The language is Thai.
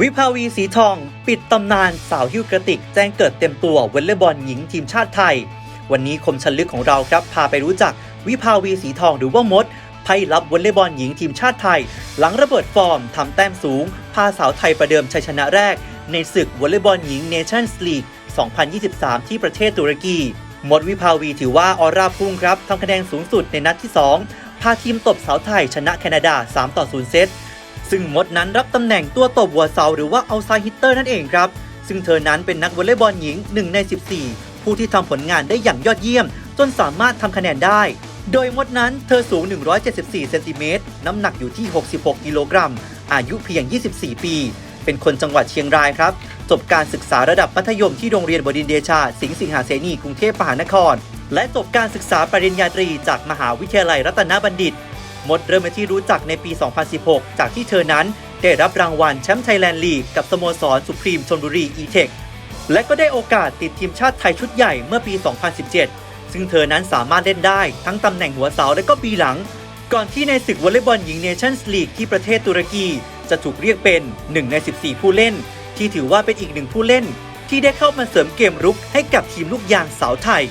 วิภาวีสีทอง ปิดตำนานสาวฮิวกระติก แจ้งเกิดเต็มตัววอลเลย์บอลหญิงทีมชาติไทย วันนี้คมชันลึกของเราครับ พาไปรู้จักวิภาวีสีทองหรือว่ามดไพ่ลับวอลเลย์บอลหญิงทีมชาติไทย หลังระเบิดฟอร์มทำแต้มสูง พาสาวไทยประเดิมชัยชนะแรก ในศึกวอลเลย์บอลหญิงเนชั่นส์ลีก 2023 ที่ประเทศตุรกีมดวิภาวีถือว่าออร่าพุ่งครับทำคะแนนสูงสุดในนัดที่ 2 พาทีมตบสาวไทยชนะแคนาดา 3 ต่อ 0 เซต ซึ่งมดนั้นรับตำแหน่งตัวตบหัวเสาหรือว่าเอาไซฮิตเตอร์นั่นเองครับ ซึ่งเธอนั้นเป็นนักวอลเลย์บอลหญิง 1 ใน 14 ผู้ที่ทำผลงานได้อย่างยอดเยี่ยม จนสามารถทำคะแนนได้ โดยมดนั้นเธอสูง 174 เซนติเมตร น้ำหนักอยู่ที่ 66 กิโลกรัม อายุเพียง 24 ปี เป็นคนจังหวัดเชียงรายครับ จบการศึกษาระดับมัธยมที่โรงเรียนบดินเดชา สิงห์สิงหาเสนีกรุงเทพมหานคร และจบการศึกษาปริญญาตรีจากมหาวิทยาลัยรัตนบัณฑิต มดเริ่มเป็นที่รู้จักในปี 2016 จากที่เธอนั้นได้รับรางวัลแชมป์ไทยแลนด์ลีกกับสโมสรสุพรีมชนบุรีอีเทคและก็ได้โอกาสติดทีมชาติไทยชุดใหญ่เมื่อปี 2017 ซึ่งเธอนั้นสามารถเล่นได้ทั้งตำแหน่งหัวเสาและก็ปีหลัง ก่อนที่ในศึกวอลเลย์บอลหญิงเนชั่นส์ลีกที่ประเทศตุรกีจะถูกเรียกเป็น 1 ใน 14 ผู้เล่น ที่ถือว่าเป็นอีกหนึ่งผู้เล่น ที่ได้เข้ามาเสริมเกมรุกให้กับทีมลูกยางสาวไทย